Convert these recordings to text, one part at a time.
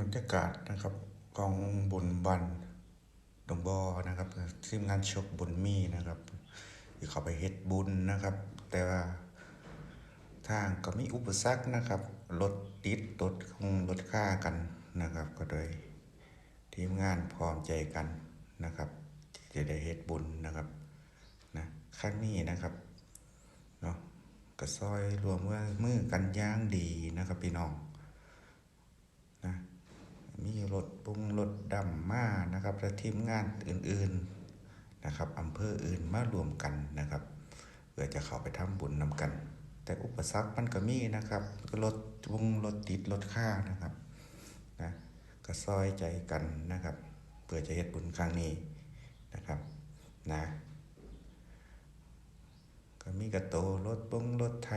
บรรยากาศนะครับกองบุญบันดงบอนะครับทีมงานชกบุญมีนะครับที่เขาไปเฮ็ดบุญนะครับ แต่ว่าทางก็มีอุปสรรคนะครับรถติดรถคงรถค่ากันนะครับ ก็โดยทีมงานพร้อมใจกันนะครับจะได้เฮ็ดบุญนะครับนะครั้งนี้นะครับเนาะก็ซอยรวมว่ามือกันย่างดีนะครับพี่น้อง มีรถปรุงรถดำมานะครับและทีมงานอื่นๆนะครับอำเภออื่นมารวมกันนะครับเพื่อจะเข้าไปทำบุญนำกัน แต่อุปสรรคมันก็มีนะครับก็รถวงรถติดรถค่านะครับนะก็ซอยใจกันนะครับเพื่อจะเฮ็ดบุญครั้งนี้นะครับนะก็มีกระโตรถบงรถไถ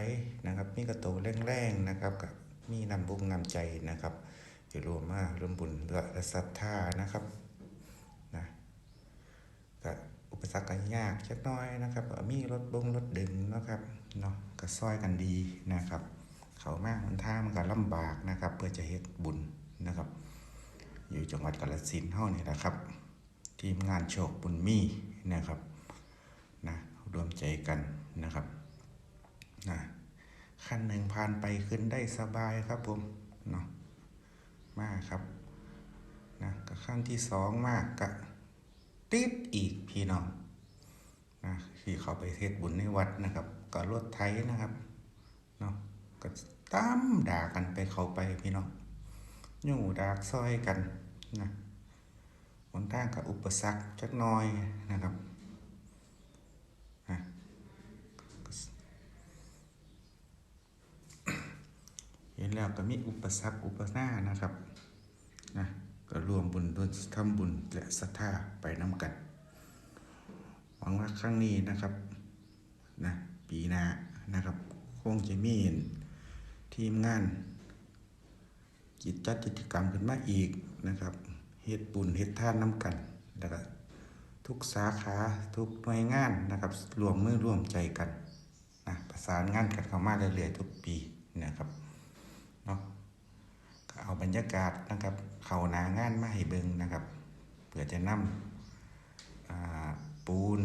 นะครับ มีกระโตแรงๆนะครับกับมีนำบุญนำใจนะครับ อยู่รวมมารวมบุญและศรัทธานะครับนะก็อุปสรรคก็ยากจักหน้อยนะครับมีรถบงรถดึงนะครับเนาะก็ซอยกันดีนะครับ เขามากมันท่ามันก็ลำบากนะครับ เพื่อจะเฮ็ดบุญนะครับ อยู่จังหวัดกาฬสินธุ์เฮานี่แหละครับ ทีมงานโชคบุญมีนะครับนะรวมใจกันนะครับนะขั้นหนึ่งผ่านไปขึ้นได้สบายครับผมเนาะ มากครับนะกับขั้นที่สองมากกับติดอีกพี่น้องนะที่เขาไปเทศบุญในวัดนะครับก็รถไถนะครับเนาะก็ตามด่ากันไปเขาไปพี่น้องอยู่ดากซอยกันนะหนทางกับอุปสรรคจักน้อยนะครับนะ เห็นแล้วก็มีอุปสรรคอุปสรรคนะครับนะก็รวมบุญด้วยทำบุญและศรัทธาไปน้ำกัน หวังว่าครั้งนี้นะครับนะปีหน้านะครับ คงจะมีทีมงานกิจจัดกิจกรรมขึ้นมาอีกนะครับเฮ็ดบุญเฮ็ดท่านน้ำกันแล้วก็ทุกสาขาทุกหน่วยงานนะครับรวมมือร่วมใจกันนะประสานงานกันเข้ามาเรื่อยๆทุกปีนะครับ เนาะก็เอา บรรยากาศนะครับ เขาหนางานมาให้เบิงนะครับเพื่อจะนำปูน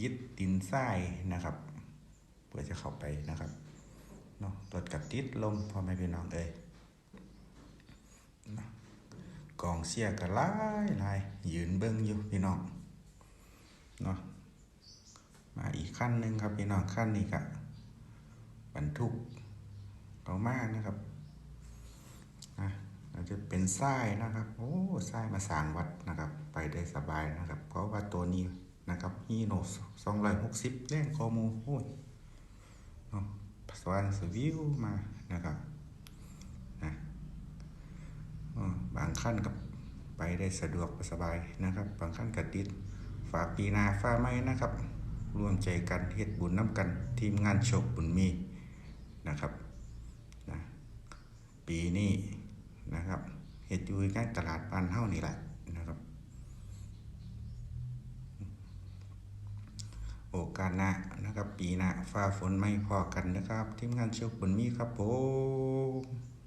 ยิดดินทรายนะครับเพื่อจะเข้าไปนะครับเนาะตรถกับติดลมพ่อแม่พี่น้องเอ้ยกองเสียก็หลายลายยืนเบิ้งอยู่พี่น้องเนาะมาอีกขั้นหนึ่งครับพี่น้องขั้นนี้ก็บบรรทุกเอามากนะครับ เราจะเป็นทรายนะครับ โอ้ทรายมาสางวัดนะครับ ไปได้สบายนะครับ เพราะว่าตัวนี้นะครับฮีโนสองร้อยหกสิบแรงคอมูโอ้ยสวรรค์สวิวมานะครับนะบางขั้นกับไปได้สะดวกสบายนะครับ บางขั้นกับติดฝาปีนาฟ้าไม้นะครับร่วมใจกันเฮ็ดบุญน้ำกัน ทีมงานโชคบุญมีนะครับนะปีนี้ นะครับเห็ดอยู่ใกล้ตลาดบ้านเฮานี่แหละนะครับ โอกาสหน้านะครับ ปีหน้าฟ้าฝนไม่พอกันนะครับ ทีมงานเชคบุญมีครับผม